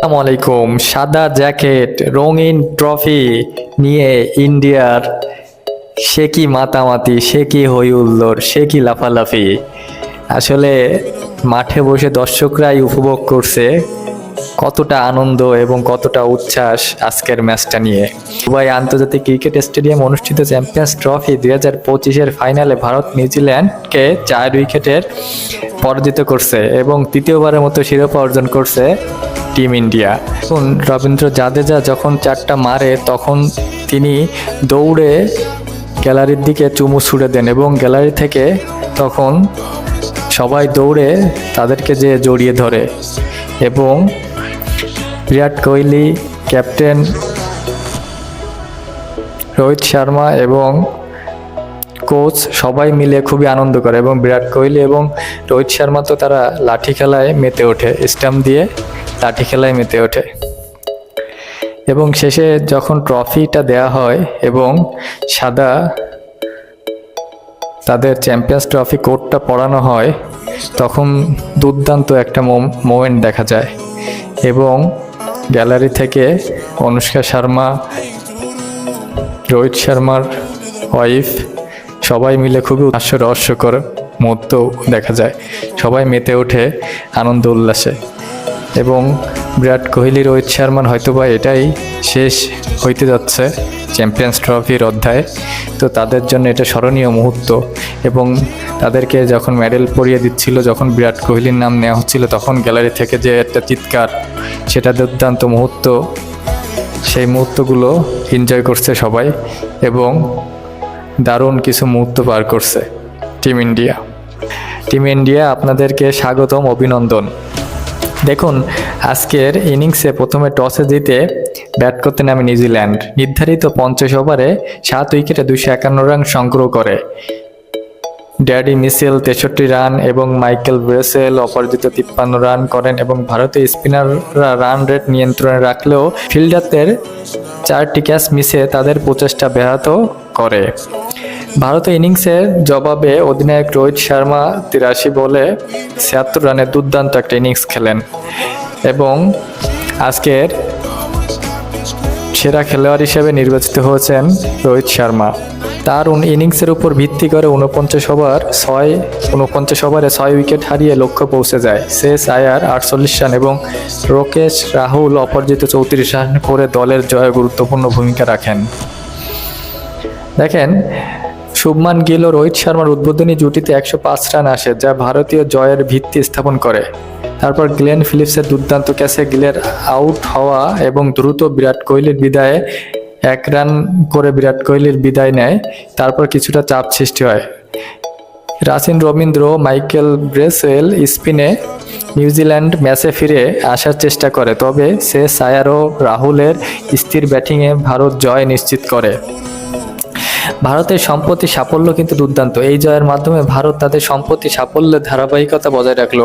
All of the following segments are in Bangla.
আসসালামু আলাইকুম সাদা জ্যাকেট, রঙিন ট্রফি নিয়ে ইন্ডিয়ার সে কি মাতামাতি, সে কি হই হুল্লোড় সে কি লাফালাফি? আসলে মাঠে বসে দর্শকরাই উপভোগ করছে কতটা আনন্দ এবং কতটা উচ্ছ্বাস আজকের ম্যাচটা নিয়ে। দুবাই আন্তর্জাতিক ক্রিকেট স্টেডিয়াম অনুষ্ঠিত চ্যাম্পিয়ন্স ট্রফি দুই হাজার পঁচিশের ফাইনালে ভারত, নিউজিল্যান্ডকে চার উইকেটের পরাজিত করছে এবং তৃতীয়বারের মতো শিরোপা অর্জন করছে টিম ইন্ডিয়া রবীন্দ্র জাদেজা যখন চারটা মারে, তখন তিনি দৌড়ে গ্যালারির দিকে চুমু ছুড়ে দেন এবং গ্যালারি থেকে তখন সবাই দৌড়ে তাদেরকে যে জড়িয়ে ধরে এবং বিরাট কোহলি, ক্যাপ্টেন রোহিত শর্মা এবং কোচ সবাই মিলে খুবই আনন্দ করে এবং বিরাট কোহলি এবং রোহিত শর্মা তো তারা লাঠি খেলায় মেতে ওঠে স্টাম্প দিয়ে। লাঠি খেলায় মেতে ওঠে। এবং শেষে যখন ট্রফিটা দেয়া হয় এবং সাদা তাদের চ্যাম্পিয়ন্স ট্রফি কোটটা পরানো হয়, তখন দুর্দান্ত একটা মোমেন্ট দেখা যায়। এবং গ্যালারি থেকে অনুষ্কা শর্মা, রোহিত শর্মার ওয়াইফ সবাই মিলে খুবই হাস্য রহস্যকর মুহূর্ত দেখা যায়। সবাই মেতে ওঠে আনন্দ উল্লাসে। এবং বিরাট কোহলি রোহিত শর্মার হয়তোবা এটাই শেষ হইতে যাচ্ছে চ্যাম্পিয়ন্স ট্রফির অধ্যায়। তো তাদের জন্য এটা স্মরণীয় মুহূর্ত এবং তাদেরকে যখন মেডেল পরিয়ে দিচ্ছিল, যখন বিরাট কোহলির নাম নেওয়া হচ্ছিল, তখন গ্যালারি থেকে যে একটা চিৎকার, সেটা দুর্দান্ত মুহূর্ত, সেই মুহূর্তগুলো এনজয় করছে সবাই এবং দারুণ কিছু মুহূর্ত পার করছে টিম ইন্ডিয়া। টিম ইন্ডিয়া, আপনাদেরকে স্বাগতম, অভিনন্দন। দেখুন, আজকের ইনিংসে প্রথমে টসে জিতে ব্যাট করতে নামে নিউজিল্যান্ড। নির্ধারিত পঞ্চাশ ওভারে সাত উইকেটে দুশো একান্ন রান সংগ্রহ করে। ড্যাডি মিসেল তেষট্টি রান এবং মাইকেল ব্রেসেল অপরাজিত তিপ্পান্ন রান করেন এবং ভারতীয় স্পিনাররা রান রেট নিয়ন্ত্রণে রাখলেও ফিল্ডারদের চারটি ক্যাচ মিসে তাদের প্রচেষ্টা ব্যাহত করে। ভারতীয় ইনিংসের জবাবে অধিনায়ক রোহিত শর্মা তিরাশি বলে ছিয়াত্তর রানের দুর্দান্ত একটা ইনিংস খেলেন। এবং আজকের সেরা খেলোয়াড় হিসেবে নির্বাচিত হয়েছেন রোহিত শর্মা। তার ইনিংসের উপর ভিত্তি করে উনপঞ্চাশ ওভার, ছয় উনপঞ্চাশ ওভারে ছয় উইকেট হারিয়ে লক্ষ্য পৌঁছে যায়। শেষ আয়ার আটচল্লিশ রান এবং রোকেশ রাহুল অপরাজিত চৌত্রিশ রান করে দলের জয়ে গুরুত্বপূর্ণ ভূমিকা রাখেন। দেখেন শুভমান গিল ও রোহিত শর্মার উদ্বোধনী জুটিতে একশো পাঁচ রান আসে, যা ভারতীয় জয়ের ভিত্তি স্থাপন করে। তারপর গ্লেন ফিলিপসের দুর্দান্ত ক্যাচে গিলের আউট হওয়া এবং দ্রুত বিরাট কোহলির বিদায়ে এক রান করে বিরাট কোহলির বিদায় নেয়, তারপর কিছুটা চাপ সৃষ্টি হয়। রাসিন, রবীন্দ্র, মাইকেল ব্রেসওয়েল স্পিনে নিউজিল্যান্ড ম্যাচে ফিরে আসার চেষ্টা করে, তবে সে সায়ার রাহুলের স্থির ব্যাটিংয়ে ভারত জয় নিশ্চিত করে। ভারতের সম্পত্তি সাফল্য কিন্তু দুর্দান্ত। এই জয়ের মাধ্যমে ভারত তাদের সম্পত্তি সাফল্যের ধারাবাহিকতা বজায় রাখল।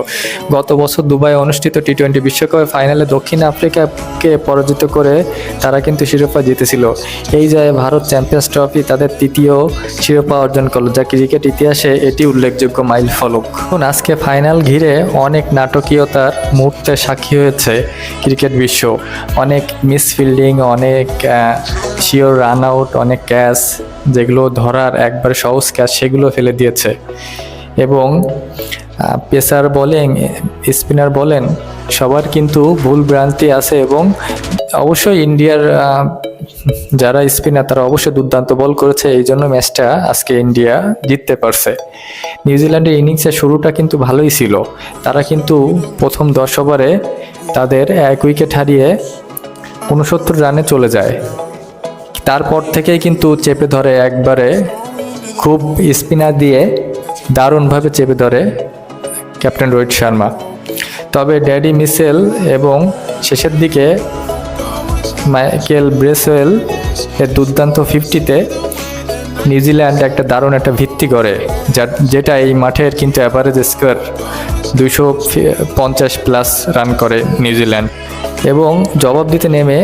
গত বছর দুবাই অনুষ্ঠিত টি টোয়েন্টি বিশ্বকাপের ফাইনালে দক্ষিণ আফ্রিকাকে পরাজিত করে তারা কিন্তু শিরোপা জিতেছিল। এই জয়ে ভারত চ্যাম্পিয়ন্স ট্রফি তাদের তৃতীয় শিরোপা অর্জন করল, যা ক্রিকেট ইতিহাসে এটি উল্লেখযোগ্য মাইল ফলক। এখন আজকে ফাইনাল ঘিরে অনেক নাটকীয়তার মুহূর্তে সাক্ষী হয়েছে ক্রিকেট বিশ্ব। অনেক মিসফিল্ডিং, অনেক শিওর রান আউট অনেক ক্যাচ যেগুলো ধরার একবারে সহজ ক্যাচ সেগুলো ফেলে দিয়েছে। এবং পেসার বলেন, স্পিনার বলেন, সবার কিন্তু ভুল ভ্রান্তি আছে এবং অবশ্যই ইন্ডিয়ার যারা স্পিনার, তারা অবশ্যই দুর্দান্ত বল করেছে। এই জন্য ম্যাচটা আজকে ইন্ডিয়া জিততে পারছে। নিউজিল্যান্ডের ইনিংসের শুরুটা কিন্তু ভালোই ছিল। তারা কিন্তু প্রথম দশ ওভারে তাদের এক উইকেট হারিয়ে উনসত্তর রানে চলে যায়। তারপর থেকেই কিন্তু চেপে ধরে একবারে খুব স্পিনার দিয়ে দারুণভাবে চেপে ধরে ক্যাপ্টেন রোহিত শর্মা। তবে ড্যাডি মিসেল এবং শেষের দিকে মাইকেল ব্রেসওয়েল এর দুর্দান্ত ফিফটিতে নিউজিল্যান্ড একটা দারুণ একটা ভিত্তি করে যা যেটা এই মাঠের কিন্তু অ্যাভারেজ স্কোয়ার দুশো পঞ্চাশ প্লাস রান করে নিউজিল্যান্ড। এবং জবাব দিতে নেমে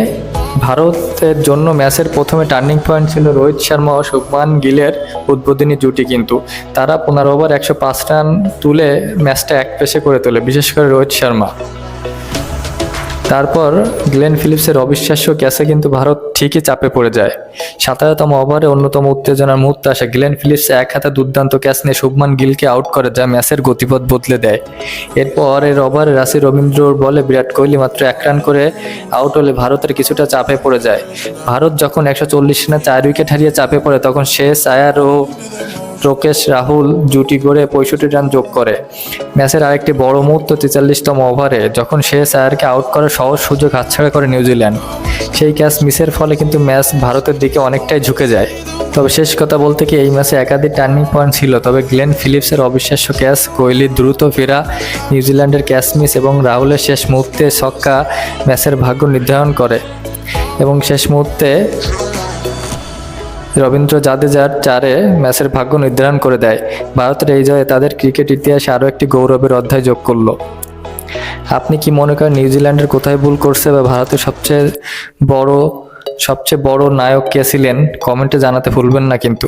ভারতের জন্য ম্যাচের প্রথমে টার্নিং পয়েন্ট ছিল রোহিত শর্মা ও শুভমান গিলের উদ্বোধনী জুটি কিন্তু। তারা পনেরো ওভার একশো পাঁচ রান তুলে ম্যাচটা এক পেশে করে তোলে, বিশেষ করে রোহিত শর্মা। তারপর গ্লেন ফিলিপসের অবিশ্বাস্য ক্যাচে কিন্তু ভারত ঠিকই চাপে পড়ে যায়। সাতারতম ওভারে অন্যতম উত্তেজনার মুহূর্তে আসে গ্লেন ফিলিপস এক হাতে দুর্দান্ত ক্যাচ নিয়ে শুভমান গিলকে আউট করে যা ম্যাচের গতিপথ বদলে দেয়। এরপর এর ওভারে রাশি রবীন্দ্র বলে বিরাট কোহলি মাত্র এক রান করে আউট হলে ভারতের কিছুটা চাপে পড়ে যায়। ভারত যখন একশো চল্লিশ রানে চার উইকেট হারিয়ে চাপে পড়ে, তখন শেষ আয়ার ও রোকেশ রাহুল জুটি করে পঁয়ষট্টি রান যোগ করে। ম্যাচের আরেকটি বড় মুহূর্ত তেতাল্লিশতম ওভারে, যখন শেষ আয়ারকে আউট করার সহজ সুযোগ হাতছাড়া করে নিউজিল্যান্ড সেই ক্যাচ মিসের ফলে কিন্তু ম্যাচ ভারতের দিকে অনেকটাই ঝুঁকে যায়। তবে শেষ কথা বলতে কি, এই ম্যাচে একাধিক টার্নিং পয়েন্ট ছিল, তবে গ্লেন ফিলিপসের অবিশ্বাস্য ক্যাচ কোহলির দ্রুত ফেরা নিউজিল্যান্ডের ক্যাচ মিস এবং রাহুলের শেষ মুহূর্তে ছক্কা ম্যাচের ভাগ্য নির্ধারণ করে। এবং শেষ মুহূর্তে রবীন্দ্র জাদেজার চারে ম্যাচের ভাগ্য নির্ধারণ করে দেয়। ভারতের এই জয়ে তাদের ক্রিকেট ইতিহাসে আরও একটি গৌরবের অধ্যায় যোগ করল। আপনি কি মনে করেন নিউজিল্যান্ডের কোথায় ভুল করছে বা ভারতের সবচেয়ে বড় সবচেয়ে বড় নায়ক কে ছিলেন? কমেন্টে জানাতে ভুলবেন না কিন্তু।